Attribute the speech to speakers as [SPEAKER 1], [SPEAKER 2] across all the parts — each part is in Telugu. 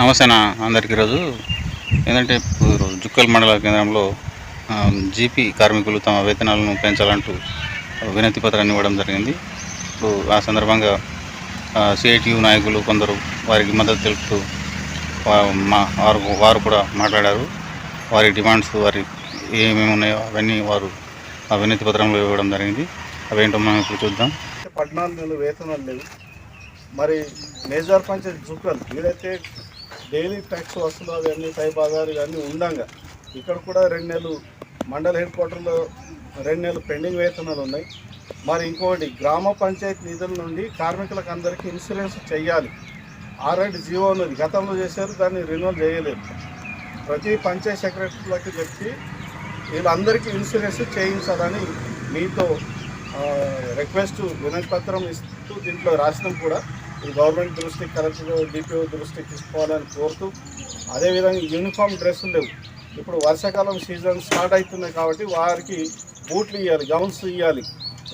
[SPEAKER 1] నమస్తేనా అందరికీ ఈరోజు. ఏంటంటే ఈరోజు జుక్కల్ మండల కేంద్రంలో జీపీ కార్మికులు తమ వేతనాలను పెంచాలంటూ వినతి పత్రాన్ని ఇవ్వడం జరిగింది. ఇప్పుడు ఆ సందర్భంగా సిఐటియు నాయకులు కొందరు వారికి మద్దతు తెలుపుతూ మా వారు వారు కూడా మాట్లాడారు. వారి డిమాండ్స్ వారి ఏమేమి ఉన్నాయో అవన్నీ వారు ఆ వినతి పత్రంలో ఇవ్వడం జరిగింది. అవేంటో మనం ఇప్పుడు చూద్దాం.
[SPEAKER 2] పద్నాలుగు నెలలు వేతనాలు లేవు. మరి మేజర్ పంచాయతీ జుక్కలు ఏదైతే డైలీ ట్యాక్స్ వసూలు అవన్నీ పై బజార్ ఇవన్నీ ఉండంగా. ఇక్కడ కూడా రెండు నెలలు మండల హెడ్ క్వార్టర్లో రెండు నెలలు పెండింగ్ వేతనాలు ఉన్నాయి. మరి ఇంకోటి గ్రామ పంచాయతీ నిధుల నుండి కార్మికులకు అందరికీ ఇన్సూరెన్స్ చేయాలి ఆల్రెడీ జీవో ఉన్నది. గతంలో చేశారు దాన్ని రెన్యువల్ చేయలేదు. ప్రతి పంచాయత్ సెక్రటరీలకు చెప్పి వీళ్ళందరికీ ఇన్సూరెన్స్ చేయించాలని మీతో రిక్వెస్ట్ వినతి పత్రం ఇస్తూ దీంట్లో రాసినాం కూడా. గవర్నమెంట్ దృష్టికి కలెక్టర్ డిపిఓ దృష్టికి తీసుకోవాలని కోరుతూ అదేవిధంగా యూనిఫామ్ డ్రెస్సులు లేవు ఇప్పుడు వర్షాకాలం సీజన్ స్టార్ట్ అవుతున్నాయి కాబట్టి వారికి బూట్లు ఇవ్వాలి గౌన్స్ ఇవ్వాలి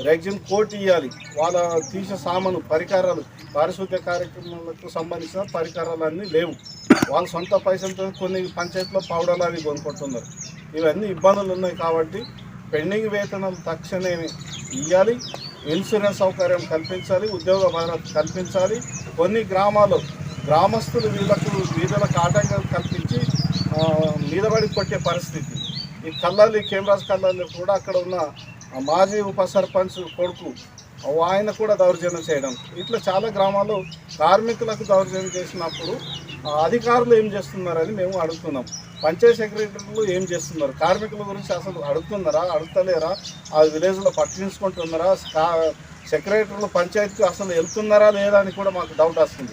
[SPEAKER 2] రెగ్జిన్ కోట్ ఇవ్వాలి వాళ్ళ తీసే సామాను పరికరాలు పారిశుద్ధ్య కార్యక్రమాలకు సంబంధించిన పరికరాలన్నీ లేవు. వాళ్ళ సొంత పైసలతో కొన్ని పంచాయతీలో పౌడర్లు అవి కొనుక్కుంటున్నారు. ఇవన్నీ ఇబ్బందులు ఉన్నాయి కాబట్టి పెండింగ్ వేతనాలు తక్షణమే ఇవ్వాలి ఇన్సూరెన్స్ సౌకర్యం కల్పించాలి ఉద్యోగ భద్రత కల్పించాలి. కొన్ని గ్రామాలు గ్రామస్తులు వీళ్ళకు వీధులకు ఆటంకాలు కల్పించి మీదబడి కొట్టే పరిస్థితి. ఈ కల్లాలి కెమెరాస్ కల్లాలి కూడా అక్కడ ఉన్న మాజీ ఉప సర్పంచ్ కొడుకు ఆయన కూడా దౌర్జన్యం చేయడం. ఇట్లా చాలా గ్రామాల్లో కార్మికులకు దౌర్జన్యం చేసినప్పుడు అధికారులు ఏం చేస్తున్నారని మేము అడుగుతున్నాం. పంచాయత్ సెక్రటరీలు ఏం చేస్తున్నారు? కార్మికుల గురించి అసలు అడుగుతున్నారా? అడుగుతలేరా? ఆ విలేజ్లో పట్టించుకుంటున్నారా? సెక్రటరీలు పంచాయతీకి అసలు వెళ్తున్నారా లేదా అని కూడా మాకు డౌట్ వస్తుంది.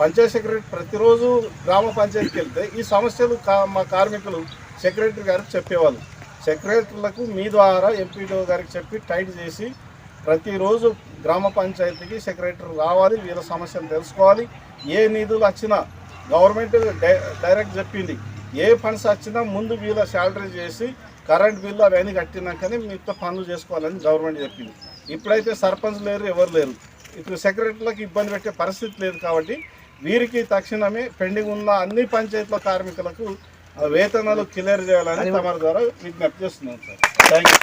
[SPEAKER 2] పంచాయత్ సెక్రటరీ ప్రతిరోజు గ్రామ పంచాయతీకి వెళ్తే ఈ సమస్యలు కా మా కార్మికులు సెక్రటరీ గారికి చెప్పేవాళ్ళు. సెక్రటరీలకు మీ ద్వారా ఎంపీడీఓ గారికి చెప్పి టైట్ చేసి ప్రతిరోజు గ్రామ పంచాయతీకి సెక్రటరీ రావాలి వీళ్ళ సమస్యలు తెలుసుకోవాలి. ఏ నిధులు వచ్చినా గవర్నమెంట్ డై- డైరెక్ట్ చెప్పింది. ఏ ఫండ్స్ వచ్చినా ముందు వీళ్ళ శాలరీ చేసి కరెంట్ బిల్లు అవన్నీ కట్టినాకనే మిగతా పనులు చేసుకోవాలని గవర్నమెంట్ చెప్పింది. ఇప్పుడైతే సర్పంచ్ లేరు ఎవరు లేరు. ఇప్పుడు సెక్రటరీలకు ఇబ్బంది పెట్టే పరిస్థితి లేదు కాబట్టి వీరికి తక్షణమే పెండింగ్ ఉన్న అన్ని పంచాయతీల కార్మికులకు వేతనాలు క్లియర్ చేయాలని తమ ద్వారా విజ్ఞప్తి చేస్తున్నాం సార్. Thank you